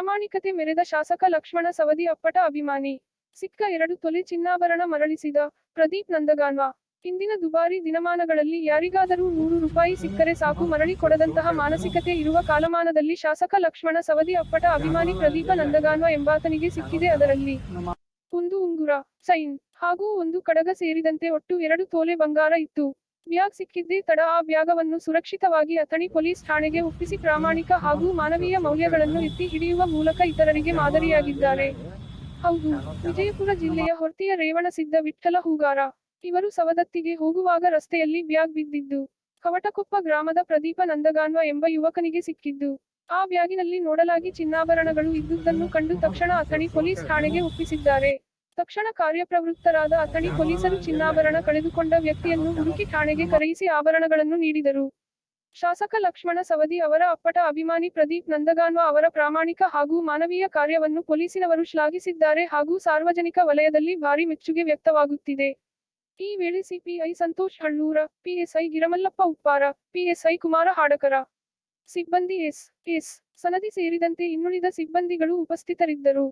ಪ್ರಾಮಾಣಿಕತೆ ಮೆರೆದ ಶಾಸಕ ಲಕ್ಷ್ಮಣ ಸವದಿ ಅಪ್ಪಟ ಅಭಿಮಾನಿ. ಸಿಕ್ಕ ಎರಡು ತೊಲೆ ಚಿನ್ನಾಭರಣ ಮರಳಿಸಿದ ಪ್ರದೀಪ್ ನಂದಗಾನ್ವ. ಇಂದಿನ ದುಬಾರಿ ದಿನಮಾನಗಳಲ್ಲಿ ಯಾರಿಗಾದರೂ ನೂರು ರೂಪಾಯಿ ಸಿಕ್ಕರೆ ಸಾಕು ಮರಳಿ ಕೊಡದಂತಹ ಮಾನಸಿಕತೆ ಇರುವ ಕಾಲಮಾನದಲ್ಲಿ ಶಾಸಕ ಲಕ್ಷ್ಮಣ ಸವದಿ ಅಪ್ಪಟ ಅಭಿಮಾನಿ ಪ್ರದೀಪ ನಂದಗಾನ್ವ ಎಂಬಾತನಿಗೆ ಸಿಕ್ಕಿದೆ ಅದರಲ್ಲಿ. ಒಂದು ಉಂಗುರ, ಸೈನ್ ಹಾಗೂ ಒಂದು ಕಡಗ ಸೇರಿದಂತೆ ಒಟ್ಟು ಎರಡು ತೋಲೆ ಬಂಗಾರ ಇತ್ತು. ಬ್ಯಾಗ್ ಸಿಕ್ಕಿದ್ದೇ ತಡ, ಆ ಬ್ಯಾಗವನ್ನು ಸುರಕ್ಷಿತವಾಗಿ ಅಥಣಿ ಪೊಲೀಸ್ ಠಾಣೆಗೆ ಒಪ್ಪಿಸಿ ಪ್ರಾಮಾಣಿಕ ಹಾಗೂ ಮಾನವೀಯ ಮೌಲ್ಯಗಳನ್ನು ಎತ್ತಿ ಹಿಡಿಯುವ ಮೂಲಕ ಇತರರಿಗೆ ಮಾದರಿಯಾಗಿದ್ದಾರೆ. ಹೌದು, ವಿಜಯಪುರ ಜಿಲ್ಲೆಯ ಹೊರ್ತಿಯ ರೇವಣಸಿದ್ದ ವಿಠ್ಠಲ ಹೂಗಾರ. ಇವರು ಸವದತ್ತಿಗೆ ಹೋಗುವಾಗ ರಸ್ತೆಯಲ್ಲಿ ಬ್ಯಾಗ್ ಬಿದ್ದಿದ್ದು, ಕವಟಕೊಪ್ಪ ಗ್ರಾಮದ ಪ್ರದೀಪ ನಂದಗಾನ್ವ ಎಂಬ ಯುವಕನಿಗೆ ಸಿಕ್ಕಿದ್ದು. ಆ ಬ್ಯಾಗಿನಲ್ಲಿ ನೋಡಲಾಗಿ ಚಿನ್ನಾಭರಣಗಳು ಇದ್ದುದನ್ನು ಕಂಡು ತಕ್ಷಣ ಅಥಣಿ ಪೊಲೀಸ್ ಠಾಣೆಗೆ ಒಪ್ಪಿಸಿದ್ದಾರೆ. ತಕ್ಷಣ ಕಾರ್ಯಪ್ರವೃತ್ತರಾದ ಅಥಣಿ ಪೊಲೀಸರು ಚಿನ್ನಾಭರಣ ಕಳೆದುಕೊಂಡ ವ್ಯಕ್ತಿಯನ್ನು ಹುಡುಕಿ ಠಾಣೆಗೆ ಕರೆಯಿಸಿ ಆಭರಣಗಳನ್ನು ನೀಡಿದರು. ಶಾಸಕ ಲಕ್ಷ್ಮಣ ಸವದಿ ಅವರ ಅಪ್ಪಟ ಅಭಿಮಾನಿ ಪ್ರದೀಪ್ ನಂದಗಾನ್ವ ಅವರ ಪ್ರಾಮಾಣಿಕ ಹಾಗೂ ಮಾನವೀಯ ಕಾರ್ಯವನ್ನು ಪೊಲೀಸಿನವರು ಶ್ಲಾಘಿಸಿದ್ದಾರೆ ಹಾಗೂ ಸಾರ್ವಜನಿಕ ವಲಯದಲ್ಲಿ ಭಾರಿ ಮೆಚ್ಚುಗೆ ವ್ಯಕ್ತವಾಗುತ್ತಿದೆ. ಈ ವೇಳೆ CPI Santosh Hallur PSI Giramallappa Uppara, PSI Kumara Hadakara, ಸಿಬ್ಬಂದಿ ಎಸ್ ಎಸ್, ಸನದಿ ಸೇರಿದಂತೆ ಇನ್ನುಳಿದ ಸಿಬ್ಬಂದಿಗಳು ಉಪಸ್ಥಿತರಿದ್ದರು.